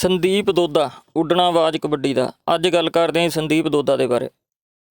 ਸੰਦੀਪ ਦੋਦਾ ਉੱਡਣਾ ਆਵਾਜ਼ ਕਬੱਡੀ ਦਾ। ਅੱਜ ਗੱਲ ਕਰਦੇ ਹਾਂ ਸੰਦੀਪ ਦੋਦਾ ਦੇ ਬਾਰੇ।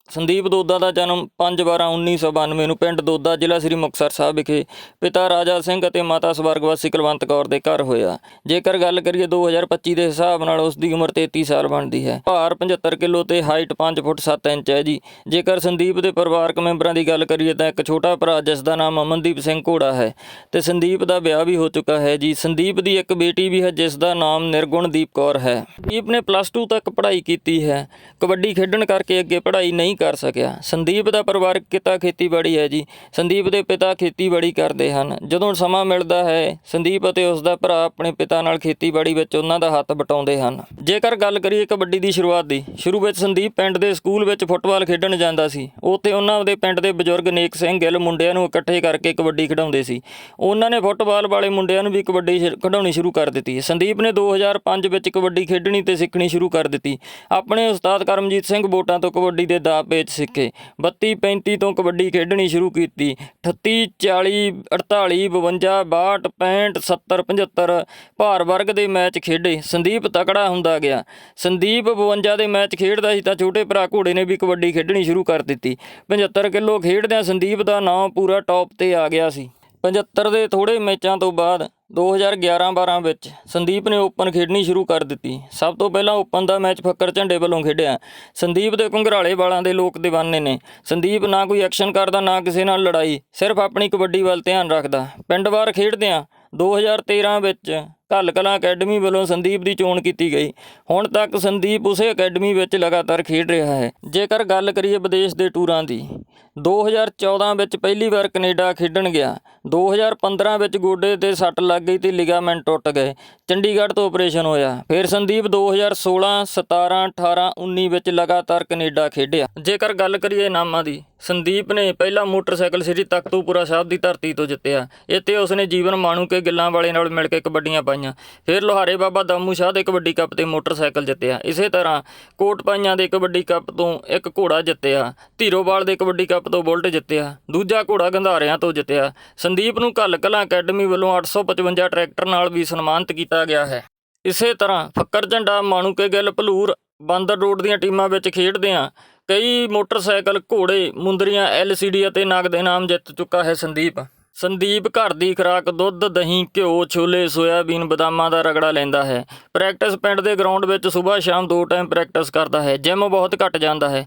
ਸੰਦੀਪ ਦੋਦਾ ਦਾ ਜਨਮ 5/12/1992 ਨੂੰ ਪਿੰਡ ਦੋਦਾ ਜ਼ਿਲ੍ਹਾ ਸ੍ਰੀ ਮੁਕਤਸਰ ਸਾਹਿਬ ਵਿਖੇ ਪਿਤਾ ਰਾਜਾ ਸਿੰਘ ਅਤੇ ਮਾਤਾ ਸਵਰਗਵਾਸੀ ਕੁਲਵੰਤ ਕੌਰ ਦੇ ਘਰ ਹੋਇਆ। ਜੇਕਰ ਗੱਲ ਕਰੀਏ 2025 ਦੇ ਹਿਸਾਬ ਨਾਲ ਉਸ ਦੀ ਉਮਰ 33 ਸਾਲ ਬਣਦੀ ਹੈ। ਭਾਰ 75 ਕਿਲੋ ਤੇ ਹਾਈਟ 5 ਫੁੱਟ 7 ਇੰਚ ਹੈ ਜੀ। ਜੇਕਰ ਸੰਦੀਪ ਦੇ ਪਰਿਵਾਰਕ ਮੈਂਬਰਾਂ ਦੀ ਗੱਲ ਕਰੀਏ ਤਾਂ ਇੱਕ ਛੋਟਾ ਭਰਾ ਜਿਸ ਦਾ ਨਾਮ ਅਮਨਦੀਪ ਸਿੰਘ ਘੋੜਾ ਹੈ ਤੇ ਸੰਦੀਪ ਦਾ ਵਿਆਹ ਵੀ ਹੋ ਚੁੱਕਾ ਹੈ ਜੀ। ਸੰਦੀਪ ਦੀ ਇੱਕ ਬੇਟੀ ਵੀ ਹੈ ਜਿਸ ਦਾ ਨਾਮ ਨਿਰਗੁਣਦੀਪ ਕੌਰ ਹੈ। ਦੀਪ ਨੇ ਪਲੱਸ 2 ਤੱਕ ਪੜ੍ਹਾਈ ਕੀਤੀ ਹੈ। ਕਬੱਡੀ ਖੇਡਣ ਕਰਕੇ ਅੱਗੇ ਪੜ੍ਹਾਈ ਨਹੀਂ ਕਰ ਸਕਿਆ। ਸੰਦੀਪ ਦਾ ਪਰਿਵਾਰਕ ਕਿੱਤਾ ਖੇਤੀਬਾੜੀ ਹੈ ਜੀ। ਸੰਦੀਪ ਦੇ ਪਿਤਾ ਖੇਤੀਬਾੜੀ ਕਰਦੇ ਹਨ। ਜਦੋਂ ਸਮਾਂ ਮਿਲਦਾ ਹੈ, ਸੰਦੀਪ ਅਤੇ ਉਸ ਦਾ ਭਰਾ ਆਪਣੇ ਪਿਤਾ ਨਾਲ ਖੇਤੀਬਾੜੀ ਵਿੱਚ ਉਹਨਾਂ ਦਾ ਹੱਥ ਬਟਾਉਂਦੇ ਹਨ। ਜੇਕਰ ਗੱਲ ਕਰੀਏ ਕਬੱਡੀ ਦੀ ਸ਼ੁਰੂਆਤ ਦੀ, ਸ਼ੁਰੂ ਵਿੱਚ ਸੰਦੀਪ ਪਿੰਡ ਦੇ ਸਕੂਲ ਵਿੱਚ ਫੁੱਟਬਾਲ ਖੇਡਣ ਜਾਂਦਾ ਸੀ। ਉੱਥੇ ਉਹਨਾਂ ਦੇ ਪਿੰਡ ਦੇ ਬਜ਼ੁਰਗ ਨੇਕ ਸਿੰਘ ਗਿੱਲ ਮੁੰਡਿਆਂ ਨੂੰ ਇਕੱਠੇ ਕਰਕੇ ਕਬੱਡੀ ਖਿਡਾਉਂਦੇ ਸੀ। ਉਹਨਾਂ ਨੇ ਫੁੱਟਬਾਲ ਵਾਲੇ ਮੁੰਡਿਆਂ ਨੂੰ ਵੀ ਕਬੱਡੀ ਖਿਡਾਉਣੀ ਸ਼ੁਰੂ ਕਰ ਦਿੱਤੀ। ਸੰਦੀਪ ਨੇ 2005 ਵਿੱਚ ਕਬੱਡੀ ਖੇਡਣੀ ਤੇ ਸਿੱਖਣੀ ਸ਼ੁਰੂ ਕਰ ਦਿੱਤੀ। ਆਪਣੇ ਉਸਤਾਦ ਕਰਮਜੀਤ ਸਿੰਘ ਬੋਟਾਂ ਤੋਂ ਕਬੱਡੀ ਦੇ ਦਾਅ ਪੇਚ ਸਿੱਖੇ 32 35 ਤੋਂ ਕਬੱਡੀ ਖੇਡਣੀ ਸ਼ੁਰੂ ਕੀਤੀ। 38 40 48 52 62 65 70 75 ਭਾਰ ਵਰਗ ਦੇ ਮੈਚ ਖੇਡੇ। ਸੰਦੀਪ ਤਕੜਾ ਹੁੰਦਾ ਗਿਆ। ਸੰਦੀਪ 52 ਦੇ ਮੈਚ ਖੇਡਦਾ ਸੀ ਤਾਂ ਛੋਟੇ ਭਰਾ ਘੋੜੇ ਨੇ ਵੀ ਕਬੱਡੀ ਖੇਡਣੀ ਸ਼ੁਰੂ ਕਰ ਦਿੱਤੀ। 75 ਕਿਲੋ ਖੇਡਦਿਆਂ ਸੰਦੀਪ ਦਾ ਨਾਮ ਪੂਰਾ ਟੌਪ ਤੇ ਆ ਗਿਆ ਸੀ। 75 ਦੇ ਥੋੜੇ ਮੈਚਾਂ ਤੋਂ ਬਾਅਦ 2011-12 ਵਿੱਚ ਸੰਦੀਪ ਨੇ ਓਪਨ ਖੇਡਣੀ ਸ਼ੁਰੂ ਕਰ ਦਿੱਤੀ। ਸਭ ਤੋਂ ਪਹਿਲਾਂ ਓਪਨ ਦਾ ਮੈਚ ਫੱਕਰ ਝੰਡੇ ਵੱਲੋਂ ਖੇਡਿਆ। ਸੰਦੀਪ ਦੇ ਘੁੰਗਰਾਲੇ ਵਾਲਾਂ ਦੇ ਲੋਕ دیਵਾਨੇ ਨੇ। ਸੰਦੀਪ ਨਾ ਕੋਈ ਐਕਸ਼ਨ ਕਰਦਾ, ਨਾ ਕਿਸੇ ਨਾਲ ਲੜਾਈ, ਸਿਰਫ ਆਪਣੀ ਕਬੱਡੀ ਵੱਲ ਧਿਆਨ ਰੱਖਦਾ। ਪਿੰਡ ਵਾਰ ਖੇਡਦਿਆਂ 2013 ਵਿੱਚ ਘੱਲ ਕਲਾਂ ਅਕੈਡਮੀ ਵੱਲੋਂ ਸੰਦੀਪ ਦੀ ਚੋਣ ਕੀਤੀ ਗਈ। ਹੁਣ ਤੱਕ ਸੰਦੀਪ ਉਸੇ ਅਕੈਡਮੀ ਵਿੱਚ ਲਗਾਤਾਰ ਖੇਡ ਰਿਹਾ ਹੈ। ਜੇਕਰ ਗੱਲ ਕਰੀਏ ਵਿਦੇਸ਼ ਦੇ ਟੂਰਾਂ ਦੀ 2014 ਵਿੱਚ ਪਹਿਲੀ ਵਾਰ ਕੈਨੇਡਾ ਖੇਡਣ ਗਿਆ। 2015 ਵਿੱਚ ਗੋਡੇ ਤੇ ਸੱਟ ਲੱਗ ਗਈ ਤੇ ਲਿਗਾਮੈਂਟ ਟੁੱਟ ਗਏ। ਚੰਡੀਗੜ੍ਹ ਤੋਂ ਆਪਰੇਸ਼ਨ ਹੋਇਆ। ਫਿਰ ਸੰਦੀਪ 2016 17 18 19 ਵਿੱਚ ਲਗਾਤਾਰ ਕੈਨੇਡਾ ਖੇਡਿਆ। ਜੇਕਰ ਗੱਲ ਕਰੀਏ ਇਨਾਮਾਂ ਦੀ, ਸੰਦੀਪ ਨੇ ਪਹਿਲਾ ਮੋਟਰਸਾਈਕਲ ਸ੍ਰੀ ਤਖਤੂਪੁਰਾ ਸਾਹਿਬ ਦੀ ਧਰਤੀ ਤੋਂ ਜਿੱਤਿਆ। ਇੱਥੇ ਉਸਨੇ ਜੀਵਨ ਮਾਣੂ ਕੇ ਗਿੱਲਾਂ ਵਾਲੇ ਨਾਲ ਮਿਲ ਕੇ ਕਬੱਡੀਆਂ ਪਾਈਆਂ। ਫਿਰ ਲੋਹਾਰੇ ਬਾਬਾ ਦਾਮੂ ਸ਼ਾਹ ਦੇ ਕਬੱਡੀ ਕੱਪ ਤੇ ਮੋਟਰਸਾਈਕਲ ਜਿੱਤਿਆ। ਇਸੇ ਤਰ੍ਹਾਂ ਕੋਟ ਪਾਈਆਂ ਦੇ ਕਬੱਡੀ ਕੱਪ ਤੋਂ ਇੱਕ ਘੋੜਾ ਜਿੱਤਿਆ। ਧੀਰੋਵਾਲ ਦੇ ਕਬੱਡੀ ਕੱਪ ਤੋਂ ਬੁਲਟ ਜਿੱਤਿਆ, ਦੂਜਾ ਘੋੜਾ ਗੰਧਾਰਿਆਂ ਤੋਂ ਜਿੱਤਿਆ। ਸੰਦੀਪ ਨੂੰ ਘੱਲ ਕਲਾਂ ਅਕੈਡਮੀ ਵੱਲੋਂ 855 ਟਰੈਕਟਰ ਨਾਲ ਵੀ ਸਨਮਾਨਿਤ ਕੀਤਾ ਗਿਆ ਹੈ। ਇਸੇ ਤਰ੍ਹਾਂ ਫੱਕਰ ਝੰਡਾ ਮਾਣੂਕੇ ਗਿੱਲ ਭਲੂਰ ਬਾਂਦਰ ਰੋਡ ਦੀਆਂ ਟੀਮਾਂ ਵਿੱਚ ਖੇਡਦਿਆਂ ਕਈ ਮੋਟਰਸਾਈਕਲ ਘੋੜੇ, ਮੁੰਦਰੀਆਂ, ਐਲਸੀਡੀ ਅਤੇ ਨਗਦ ਇਨਾਮ ਜਿੱਤ ਚੁੱਕਾ ਹੈ ਸੰਦੀਪ। ਸੰਦੀਪ ਘਰ ਦੀ ਖੁਰਾਕ, ਦੁੱਧ, ਦਹੀਂ, ਘਿਓ, ਛੋਲੇ, ਸੋਇਆਬੀਨ, ਬਦਾਮਾਂ ਦਾ ਰਗੜਾ ਲੈਂਦਾ ਹੈ। ਪ੍ਰੈਕਟਿਸ ਪਿੰਡ ਦੇ ਗਰਾਊਂਡ ਵਿੱਚ ਸਵੇਰ ਸ਼ਾਮ ਦੋ ਟਾਈਮ ਪ੍ਰੈਕਟਿਸ ਕਰਦਾ ਹੈ। ਜਿਮ ਬਹੁਤ ਘੱਟ ਜਾਂਦਾ ਹੈ।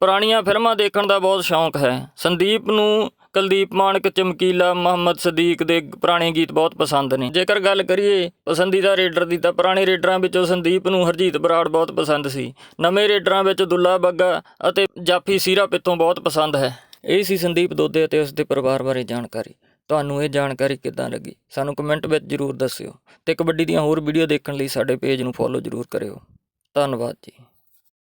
ਪੁਰਾਣੀਆਂ ਫਿਲਮਾਂ ਦੇਖਣ ਦਾ ਬਹੁਤ ਸ਼ੌਂਕ ਹੈ। ਸੰਦੀਪ ਨੂੰ ਕੁਲਦੀਪ ਮਾਨਕ ਚਮਕੀਲਾ, ਮੁਹੰਮਦ ਸਦੀਕ ਦੇ ਪੁਰਾਣੇ ਗੀਤ ਬਹੁਤ ਪਸੰਦ ਨੇ। ਜੇਕਰ ਗੱਲ ਕਰੀਏ ਪਸੰਦੀਦਾ ਰੇਡਰ ਦੀ, ਤਾਂ ਪੁਰਾਣੇ ਰੇਡਰਾਂ ਵਿੱਚੋਂ ਸੰਦੀਪ ਨੂੰ ਹਰਜੀਤ ਬਰਾੜ ਬਹੁਤ ਪਸੰਦ ਸੀ। ਨਵੇਂ ਰੇਡਰਾਂ ਵਿੱਚ ਦੁੱਲਾ ਬੱਗਾ ਅਤੇ ਜਾਫੀ ਸੀਰਾ ਪਿੱਤੋਂ ਬਹੁਤ ਪਸੰਦ ਹੈ। ਇਹ ਸੀ ਸੰਦੀਪ ਦੋਦੇ ਅਤੇ ਉਸ ਦੇ ਪਰਿਵਾਰ ਬਾਰੇ ਜਾਣਕਾਰੀ। ਤੁਹਾਨੂੰ ਇਹ ਜਾਣਕਾਰੀ ਕਿੱਦਾਂ ਲੱਗੀ? ਸਾਨੂੰ ਕਮੈਂਟ ਵਿੱਚ ਜਰੂਰ ਦੱਸਿਓ ਤੇ ਕਬੱਡੀ ਦੀਆਂ ਹੋਰ ਵੀਡੀਓ ਦੇਖਣ ਲਈ ਸਾਡੇ ਪੇਜ ਨੂੰ ਫੋਲੋ ਜਰੂਰ ਕਰਿਓ। ਧੰਨਵਾਦ ਜੀ।